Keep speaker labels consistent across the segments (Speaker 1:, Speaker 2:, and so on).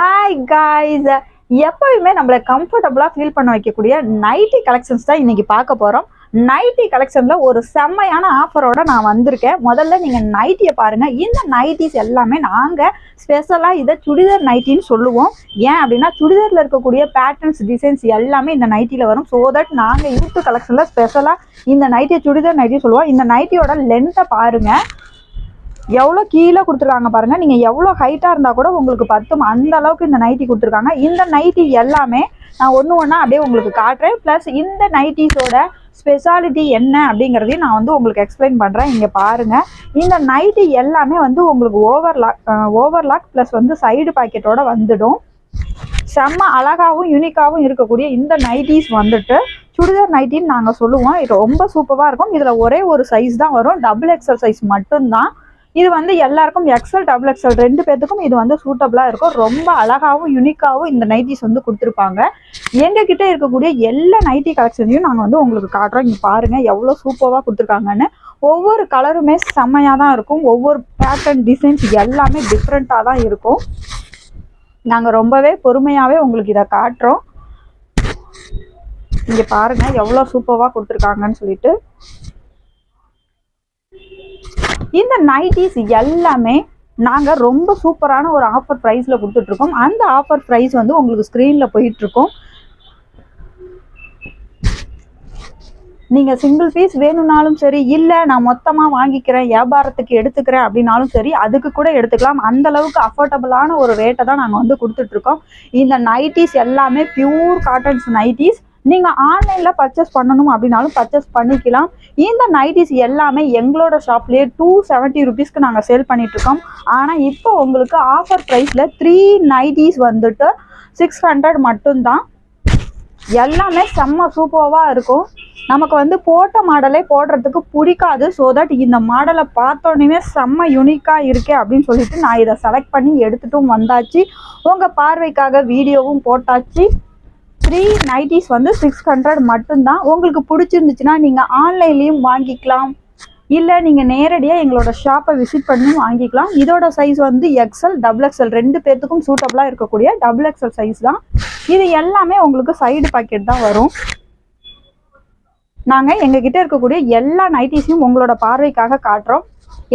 Speaker 1: Hi guys எப்பவுமே நம்மளை கம்ஃபர்டபுளாக ஃபீல் பண்ண வைக்கக்கூடிய நைட்டி கலெக்ஷன்ஸ் தான் இன்னைக்கு பார்க்க போகிறோம் நைட்டி கலெக்ஷனில் ஒரு செம்மையான ஆஃபரோட நான் வந்திருக்கேன். முதல்ல நீங்கள் நைட்டியை பாருங்கள் இந்த நைட்டிஸ் எல்லாமே நாங்கள் ஸ்பெஷலாக இதை சுடிதார் நைட்டின்னு சொல்லுவோம். ஏன் அப்படின்னா சுடிதாரில் இருக்கக்கூடிய பேட்டர்ன்ஸ் டிசைன்ஸ் எல்லாமே இந்த நைட்டியில் வரும். ஸோ தட் நாங்கள் யூத்து கலெக்ஷனில் ஸ்பெஷலாக இந்த நைட்டியை சுடிதார் நைட்டின்னு சொல்லுவோம். இந்த நைட்டியோட லென்த்தை பாருங்கள் எவ்வளோ கீழே கொடுத்துருக்காங்க பாருங்க. நீங்க எவ்வளோ ஹைட்டா இருந்தா கூட உங்களுக்கு பத்தும் அந்த அளவுக்கு இந்த நைட்டி கொடுத்துருக்காங்க. இந்த நைட்டி எல்லாமே நான் ஒன்று ஒன்றா அப்படியே உங்களுக்கு காட்டுறேன். ப்ளஸ் இந்த நைட்டிஸோட ஸ்பெஷாலிட்டி என்ன அப்படிங்கிறதையும் நான் வந்து உங்களுக்கு எக்ஸ்பிளைன் பண்ணுறேன் இங்கே பாருங்க. இந்த நைட்டி எல்லாமே வந்து உங்களுக்கு ஓவர்லாக் ஓவர்லாக் ப்ளஸ் வந்து சைடு பாக்கெட்டோட வந்துடும். செம்ம அழகாகவும் யூனிக்காகவும் இருக்கக்கூடிய இந்த நைட்டிஸ் வந்துட்டு சுடிதார் நைட்டின்னு நாங்கள் சொல்லுவோம். இது ரொம்ப சூப்பராக இருக்கும். இதில் ஒரே ஒரு சைஸ் தான் வரும். டபுள் எக்ஸல் சைஸ் மட்டும்தான். இது வந்து எல்லாருக்கும் எக்ஸல் டபுள் எக்ஸல் ரெண்டு பேர்த்துக்கும் இது வந்து சூட்டபிளாக இருக்கும். ரொம்ப அழகாகவும் யூனிக்காகவும் இந்த நைட்டிஸ் வந்து கொடுத்துருப்பாங்க. எங்ககிட்ட இருக்கக்கூடிய எல்லா நைட்டி கலெக்ஷனையும் நாங்கள் வந்து உங்களுக்கு காட்டுறோம். இங்கே பாருங்கள் எவ்வளோ சூப்பராக கொடுத்துருக்காங்கன்னு. ஒவ்வொரு கலருமே செம்மையாக தான் இருக்கும். ஒவ்வொரு பேட்டர்ன் டிசைன்ஸ் எல்லாமே டிஃப்ரெண்ட்டாக தான் இருக்கும். நாங்கள் ரொம்பவே பொறுமையாகவே உங்களுக்கு இதை காட்டுறோம். இங்கே பாருங்கள் எவ்வளோ சூப்பராக கொடுத்துருக்காங்கன்னு சொல்லிட்டு. இந்த நைட்டிஸ் எல்லாமே நாங்கள் ரொம்ப சூப்பரான ஒரு ஆஃபர் ப்ரைஸில் கொடுத்துட்ருக்கோம். அந்த ஆஃபர் ப்ரைஸ் வந்து உங்களுக்கு ஸ்க்ரீனில் போயிட்டுருக்கோம் நீங்கள் சிங்கிள் பீஸ் வேணும்னாலும் சரி இல்லை நான் மொத்தமாக வாங்கிக்கிறேன் வியாபாரத்துக்கு எடுத்துக்கிறேன் அப்படின்னாலும் சரி அதுக்கு கூட எடுத்துக்கலாம். அந்த அளவுக்கு அஃபோர்டபுளான ஒரு ரேட்டை தான் நாங்கள் வந்து கொடுத்துட்ருக்கோம். இந்த நைட்டிஸ் எல்லாமே பியூர் காட்டன்ஸ் நைட்டிஸ் நீங்கள் ஆன்லைனில் பர்ச்சேஸ் பண்ணணும் அப்படின்னாலும் பர்ச்சேஸ் பண்ணிக்கலாம். இந்த நைட்டிஸ் எல்லாமே எங்களோட ஷாப்லேயே டூ செவன்ட்டி ருபீஸ்க்கு நாங்கள் சேல் பண்ணிகிட்ருக்கோம் ஆனால் இப்போ உங்களுக்கு ஆஃபர் ப்ரைஸில் த்ரீ நைட்டிஸ் வந்துட்டு சிக்ஸ் ஹண்ட்ரட் மட்டும்தான். எல்லாமே செம்ம சூப்பராக இருக்கும். நமக்கு வந்து போட்ட மாடலே போடுறதுக்கு பிடிக்காது. ஸோ தட் இந்த மாடலை பார்த்தோன்னே செம்ம யூனிக்காக இருக்கே அப்படின்னு சொல்லிட்டு நான் இதை செலக்ட் பண்ணி எடுத்துட்டும் வந்தாச்சு. உங்கள் பார்வைக்காக வீடியோவும் போட்டாச்சு. த்ரீ நைட்டிஸ் வந்து சிக்ஸ் ஹண்ட்ரட் மட்டும்தான். உங்களுக்கு பிடிச்சிருந்துச்சுன்னா நீங்கள் ஆன்லைன்லேயும் வாங்கிக்கலாம். இல்லை நீங்கள் நேரடியாக எங்களோட ஷாப்பை விசிட் பண்ணி வாங்கிக்கலாம். இதோட சைஸ் வந்து எக்ஸல் டபுள் எக்ஸல் ரெண்டு பேர்த்துக்கும் சூட்டபுளாக இருக்கக்கூடிய டபுள் எக்ஸல் சைஸ் தான். இது எல்லாமே உங்களுக்கு சைடு பாக்கெட் தான் வரும். நாங்கள் எங்ககிட்ட இருக்கக்கூடிய எல்லா நைட்டிஸையும் உங்களோட பார்வைக்காக காட்டுறோம்.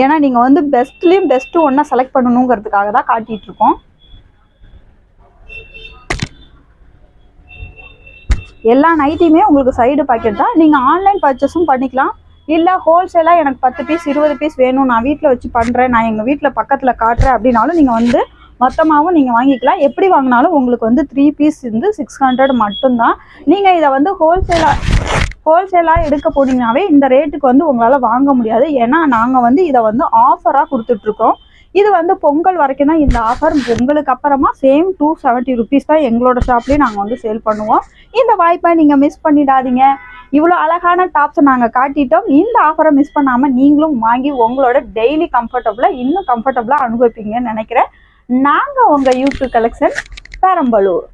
Speaker 1: ஏன்னா நீங்கள் வந்து பெஸ்ட்லேயும் பெஸ்ட்டு ஒன்றா செலக்ட் பண்ணணுங்கிறதுக்காக தான் காட்டிகிட்ருக்கோம் எல்லா நைட்டியுமே உங்களுக்கு சைடு பாக்கெட் தான். நீங்கள் ஆன்லைன் பர்ச்சேஸும் பண்ணிக்கலாம். இல்லை ஹோல்சேலாக எனக்கு பத்து பீஸ் இருபது பீஸ் வேணும். நான் வீட்டில் வச்சு பண்ணுறேன் நான் எங்கள் வீட்டில் பக்கத்தில் காட்டுறேன் அப்படின்னாலும் நீங்கள் வந்து மொத்தமாகவும் நீங்கள் வாங்கிக்கலாம். எப்படி வாங்கினாலும் உங்களுக்கு வந்து த்ரீ பீஸ் வந்து சிக்ஸ் ஹண்ட்ரட் மட்டும்தான். நீங்கள் இதை வந்து ஹோல்சேலாக ஹோல்சேலாக எடுக்க போனீங்கனாவே இந்த ரேட்டுக்கு வந்து உங்களால் வாங்க முடியாது. ஏன்னா நாங்கள் வந்து இதை வந்து ஆஃபராக கொடுத்துட்ருக்கோம் இது வந்து பொங்கல் வரைக்கும் தான் இந்த ஆஃபர் பொங்கலுக்கு அப்புறமா சேம் டூ செவன்ட்டி ருபீஸ் தான் எங்களோட ஷாப்லேயும் நாங்கள் வந்து சேல் பண்ணுவோம். இந்த வாய்ப்பை நீங்கள் மிஸ் பண்ணிடாதீங்க. இவ்வளோ அழகான டாப்ஸை நாங்கள் காட்டிட்டோம். இந்த ஆஃபரை மிஸ் பண்ணாமல் நீங்களும் வாங்கி உங்களோட டெய்லி கம்ஃபர்டபுளாக இன்னும் கம்ஃபர்டபுளாக அனுபவிப்பீங்கன்னு நினைக்கிறேன். நாங்கள் உங்கள் யூடியூப் கலெக்ஷன் பெரம்பலூர்.